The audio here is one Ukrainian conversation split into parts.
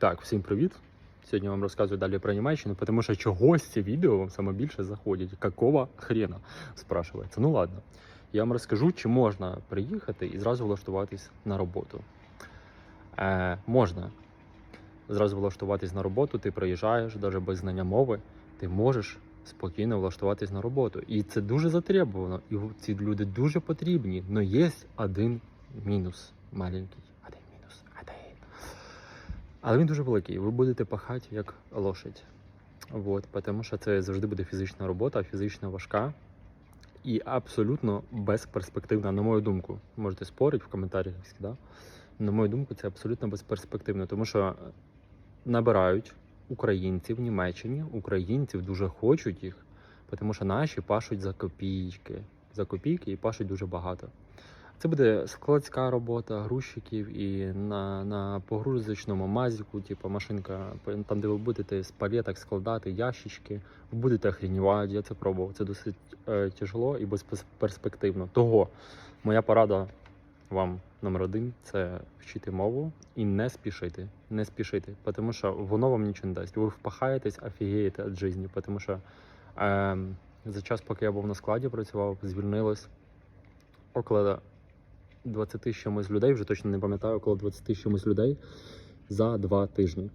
Так, всім привіт. Сьогодні вам розказую далі про Німеччину, тому що чогось ці відео вам саме більше заходять. Какого хрена? спрашивається. Ну ладно. Я вам розкажу, чи можна приїхати і зразу влаштуватись на роботу. Е, можна зразу влаштуватись на роботу, ти приїжджаєш, навіть без знання мови, ти можеш спокійно влаштуватись на роботу. І це дуже затребувано. І ці люди дуже потрібні. Але є один мінус маленький. Але він дуже великий. Ви будете пахати як лошадь. Вот, тому що це завжди буде фізична робота, фізично важка і абсолютно безперспективна, на мою думку. Можете спорити в коментарях, да? На мою думку, це абсолютно безперспективно, тому що набирають українців в Німеччині, українців дуже хочуть їх, тому що наші пашуть за копійки. За копійки і пашуть дуже багато. Це буде складська робота грузчиків і на, на погрузочному мазіку, типу машинка, там, де ви будете з палеток складати ящички, ви будете охренівати, я це пробував. Це досить е, тяжело і безперспективно. Того моя порада вам номер один це вчити мову і не спішити. Не спішити, тому що воно вам нічого не дасть. Ви впахаєтесь, офігієте від життя, тому що е, за час, поки я був на складі, працював, звільнилось около 20 з чимось людей, вже точно не пам'ятаю, около 20 з чимось людей за два тижні.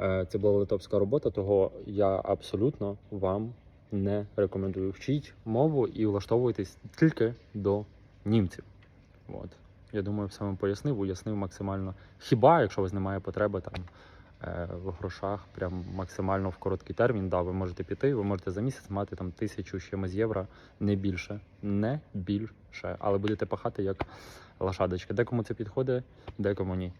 Е, Це була литовська робота, того я абсолютно вам не рекомендую. Вчіть мову і влаштовуйтесь тільки до німців. От. Я думаю, все вам пояснив, уяснив максимально. Хіба, якщо у вас немає потреби там в грошах, прям максимально в короткий термін, да, ви можете піти, ви можете за місяць мати там тисячу з чимось євро, не більше. Не більше. Але будете пахати як лошадочки. Декому це підходить, декому ні.